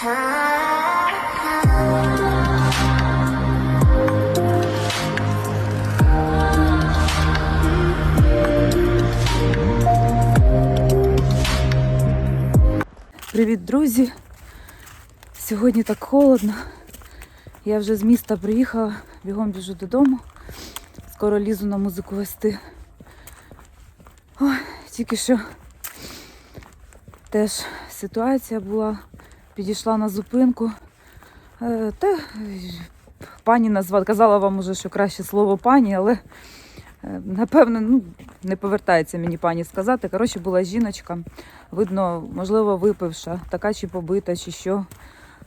Привіт, друзі! Сьогодні так холодно. Я вже з міста приїхала, бігом біжу додому. Скоро лізу на музику вести. Ой, тільки що теж ситуація була. Підійшла на зупинку. Е, Та е, пані назвала, казала вам уже, що краще слово пані, але е, напевно ну, не повертається мені пані сказати. Коротше, була жіночка видно, можливо, випивша, така чи побита, чи що.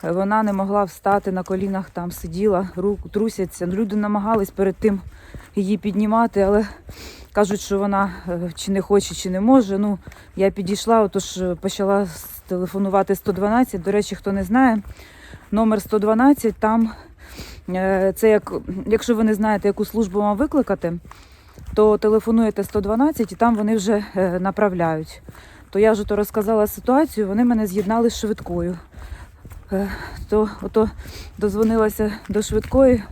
Вона не могла встати на колінах, там сиділа, рук трусяться. Ну, Люди намагались перед тим її піднімати, але кажуть, що вона е, чи не хоче, чи не може. Ну, я підійшла, отож е, почала телефонувати 112. До речі, хто не знає, номер 112 там е, це як, якщо ви не знаєте, яку службу вам викликати, то телефонуєте 112 і там вони вже направляють то я ж то розказала ситуацію, вони мене з'єднали з швидкою. Е, То ото дозвонилася до швидкої,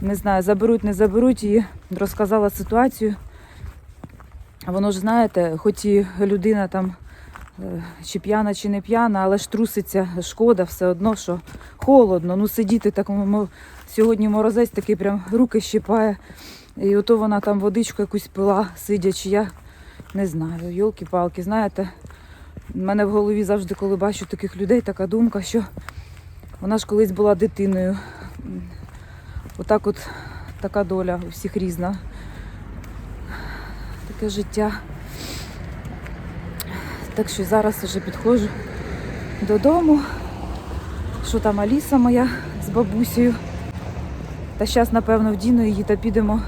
не знаю, заберуть, не заберуть її, розказала ситуацію. Воно ж знаєте, хоч і людина там е, чи п'яна, чи не п'яна, але ж труситься шкода, все одно, що холодно. Ну сидіти так мо- сьогодні морозець такий прям руки щипає. І ото вона там водичку якусь пила, сидячи. Я не знаю, йолки-палки, знаєте, в мене в голові завжди, коли бачу таких людей, така думка, що вона ж колись була дитиною. Отак от така доля у всіх різна. Таке життя. Так що зараз вже підходжу додому. Що там Аліса моя з бабусею. Та зараз, напевно, вдіну її та підемо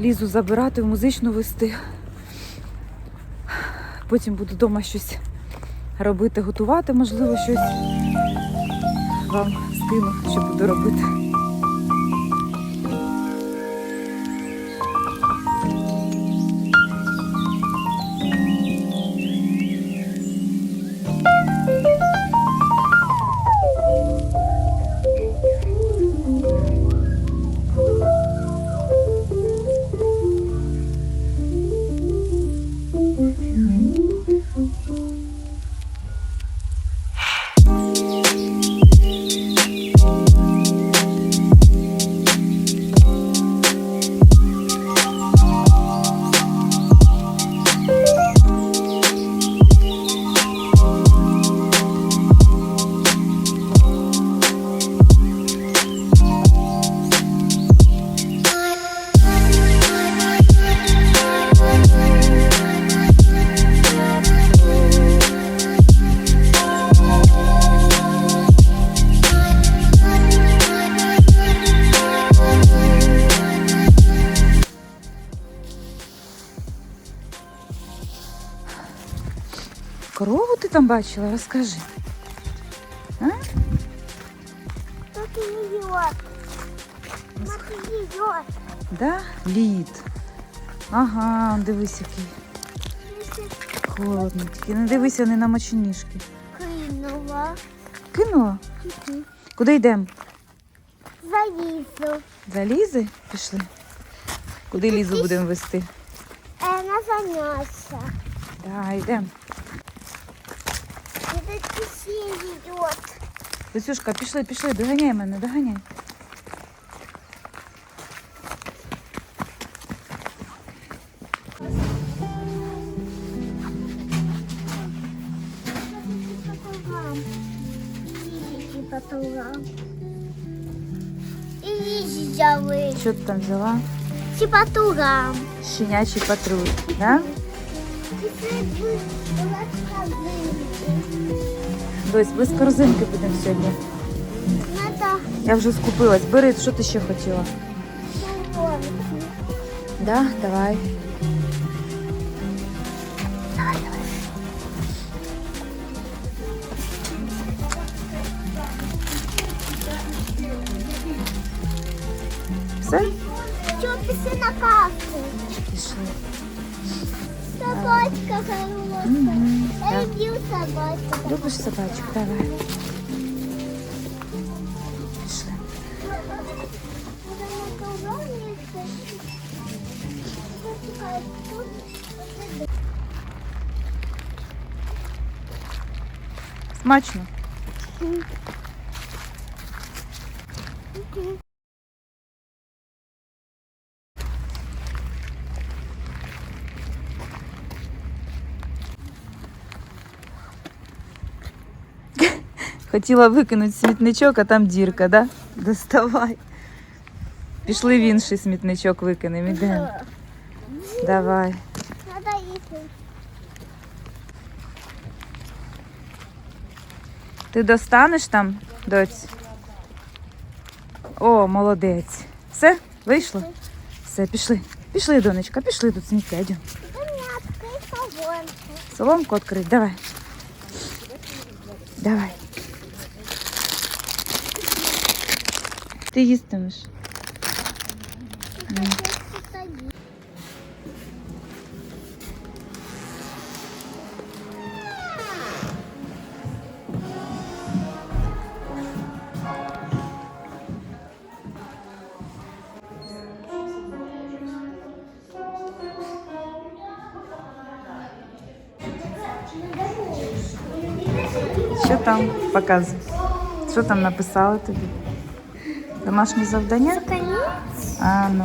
лізу забирати, в музичну вести. Потім буду вдома щось робити, готувати, можливо, щось вам скину, що буду робити. Корову ти там бачила, розкажи. Тут льет. Смотри. Да? Лід. Ага, дивись який. Холодно. Тільки не дивися не на моченіжки. Кинула. Кинула? Куди йдемо? Залізу. За Лізи? Пішли. Куди Лізу будемо вести? Е, на заняття. Да, йдемо. І тут ще йдет. Люсюшка, пішли, пішли, доганяй мене, доганяй. І потугам. І їжі взяли. Що ти там взяла? Чи потугам. Щенячий патруль, да? Дось, без корзинки будемо сьогодні. Я вже скупилась. Бери, що ти ще хотіла? Да, давай. Давай, давай. Все? Що писи на касу? Пішли. Собачка хорошая. Мгм, Я так. люблю собачку. Любиш собачку? Давай. Пішли. Смачно. Хотіла викинути смітничок, а там дірка, да? Доставай. Пішли в інший смітничок викинемо. Ідемо. Давай. Надо идти. Ти достанеш там, доць? О, молодець. Все, вийшло? Все, пішли. Пішли, донечка, пішли тут сміття. йдемо. Соломку відкрить, давай. Давай. Ти їстимеш. Що там показує? Що там написали тобі? Домашнє завдання? А, ну.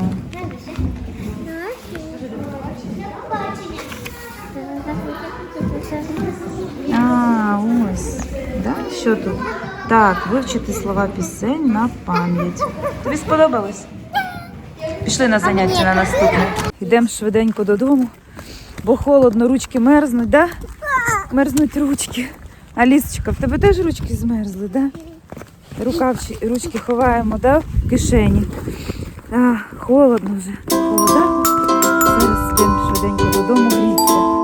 А, ось. Да? Що тут? Так, вивчити слова пісень на пам'ять. Тобі сподобалось? Пішли на заняття на наступне. Йдемо швиденько додому, бо холодно, ручки мерзнуть, да? Мерзнуть ручки. Алісочка, в тебе теж ручки змерзли, да? Рукавчі, ручки ховаємо, да? В кишені. А, холодно вже. Холода. Зараз йдемо швиденько додому гріться.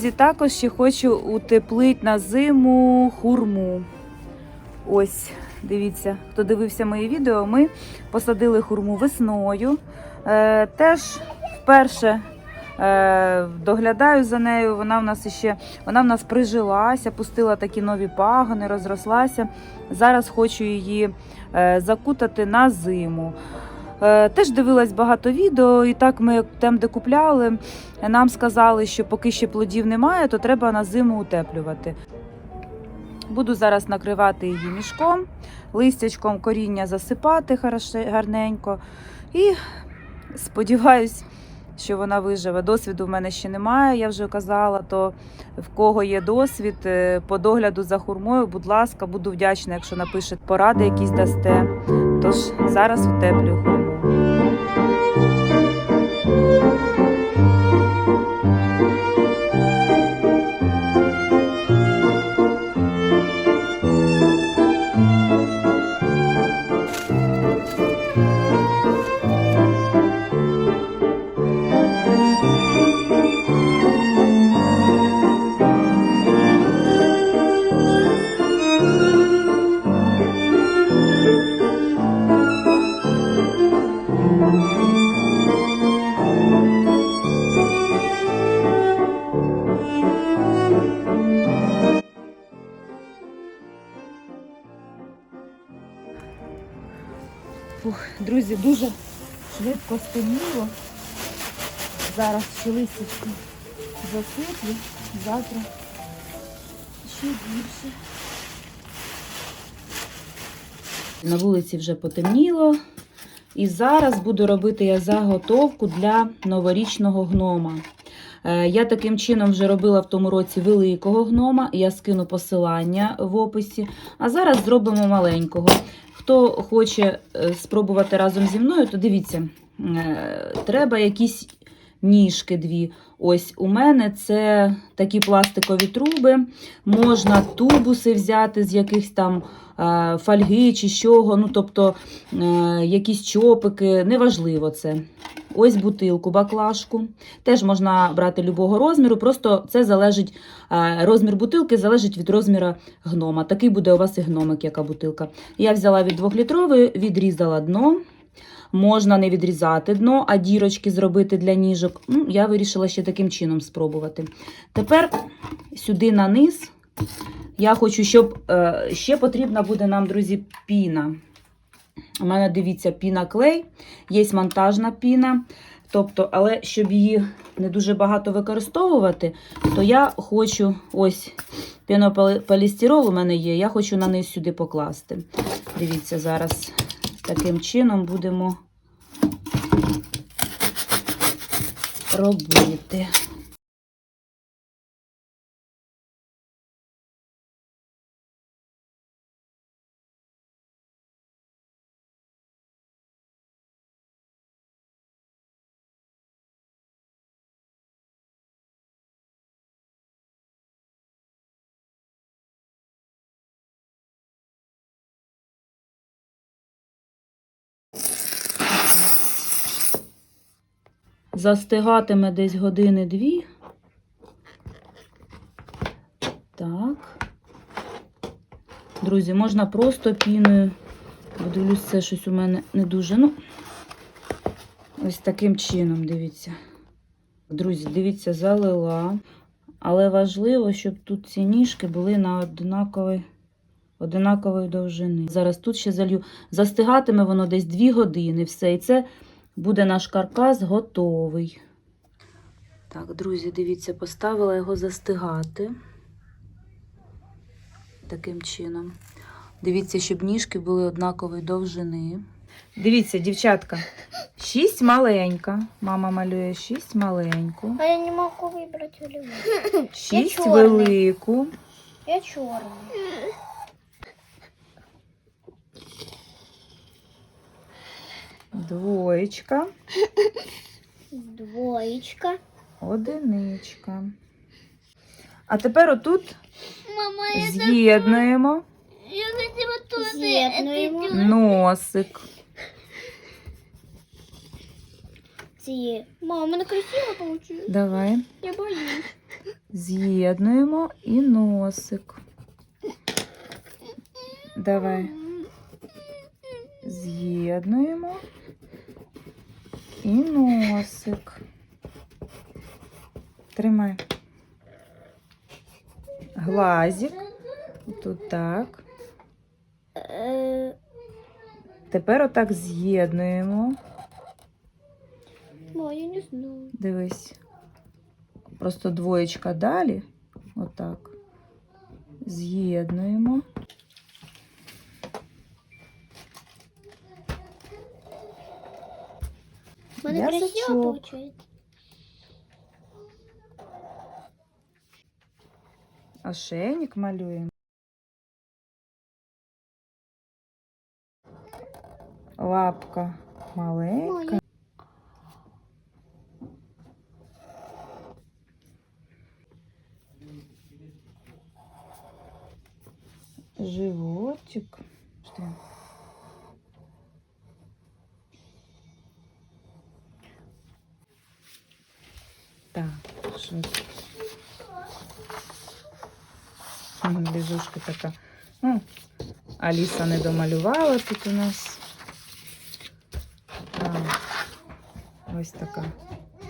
Друзі, також ще хочу утеплити на зиму хурму. Ось, дивіться, хто дивився мої відео, ми посадили хурму весною. Е, теж вперше е, доглядаю за нею. Вона в нас ще вона в нас прижилася, пустила такі нові пагони, розрослася. Зараз хочу її е, закутати на зиму. Е, Теж дивилась багато відео, і так ми там, де купляли, нам сказали, що поки ще плодів немає, то треба на зиму утеплювати. Буду зараз накривати її мішком, листячком коріння засипати гарненько. І сподіваюсь, що вона виживе. Досвіду в мене ще немає, я вже казала, то в кого є досвід е, по догляду за хурмою, будь ласка, буду вдячна, якщо напишете поради якісь дасте. Тож зараз утеплюю хурму. Друзі, дуже швидко стемніло. Зараз ще листячки засиплю, завтра ще більше. На вулиці вже потемніло, І зараз буду робити я заготовку для новорічного гнома. Е, Я таким чином вже робила в тому році великого гнома, я скину посилання в описі. А зараз зробимо маленького. Хто хоче е, спробувати разом зі мною, то дивіться, е, треба якісь ніжки дві. Ось у мене це такі пластикові труби. Можна тубуси взяти з якихось там е, фольги чи чого, ну тобто е, якісь чопики, неважливо це. Ось бутилку, баклажку. Теж можна брати любого розміру, просто це залежить, е, розмір бутилки залежить від розміру гнома. Такий буде у вас і гномик, яка бутилка. Я взяла від 2-літрової, відрізала дно. Можна не відрізати дно, а дірочки зробити для ніжок. Ну, я вирішила ще таким чином спробувати. Тепер сюди на низ. Я хочу, щоб е, ще потрібна буде нам, друзі, піна. У мене дивіться, піна клей, є монтажна піна. Тобто, але щоб її не дуже багато використовувати, то я хочу ось пінополістирол у мене є, я хочу на низ сюди покласти. Дивіться, зараз таким чином будемо робити. Застигатиме десь години дві. Так. Друзі, можна просто піною. Подивлюсь, це щось у мене не дуже. Ну, ось таким чином, дивіться. Друзі, дивіться, залила. Але важливо, щоб тут ці ніжки були на однаковій, однакової довжини. Зараз тут ще залью. Застигатиме воно десь 2 години. Все. І це буде наш каркас готовий. Так, друзі, дивіться, поставила його застигати. Таким чином. Дивіться, щоб ніжки були однакової довжини. Дивіться, дівчатка, шість маленька. Мама малює шість маленьку, А я не могу выбрать любую. шість чорний. велику. Я черный. Двоєчка, Двоечка. одиничка. А тепер отут Мама, з'єднуємо носик. Мама, она красиво получилось. Давай. Я боюсь. З'єднуємо і носик. Давай. З'єднуємо і носик. Тримай. Глазик. Тут так. Тепер отак з'єднуємо. Мама, я не знаю. Дивись. Просто двоєчка далі. Отак. З'єднуємо. Она Язычок. красиво получается. Ошейник малюємо. Лапка маленька. Що це? Мгм, Ліжушка така. Ну, Аліса не домалювала тут у нас. Так, ось така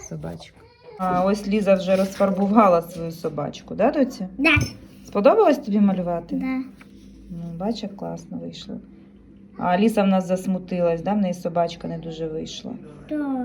собачка. А ось Ліза вже розфарбувала свою собачку, да, доці? Да. Сподобалось тобі малювати? Да. Ну, бач, як класно вийшло. А Аліса в нас засмутилась, да? в неї собачка не дуже вийшла. Да.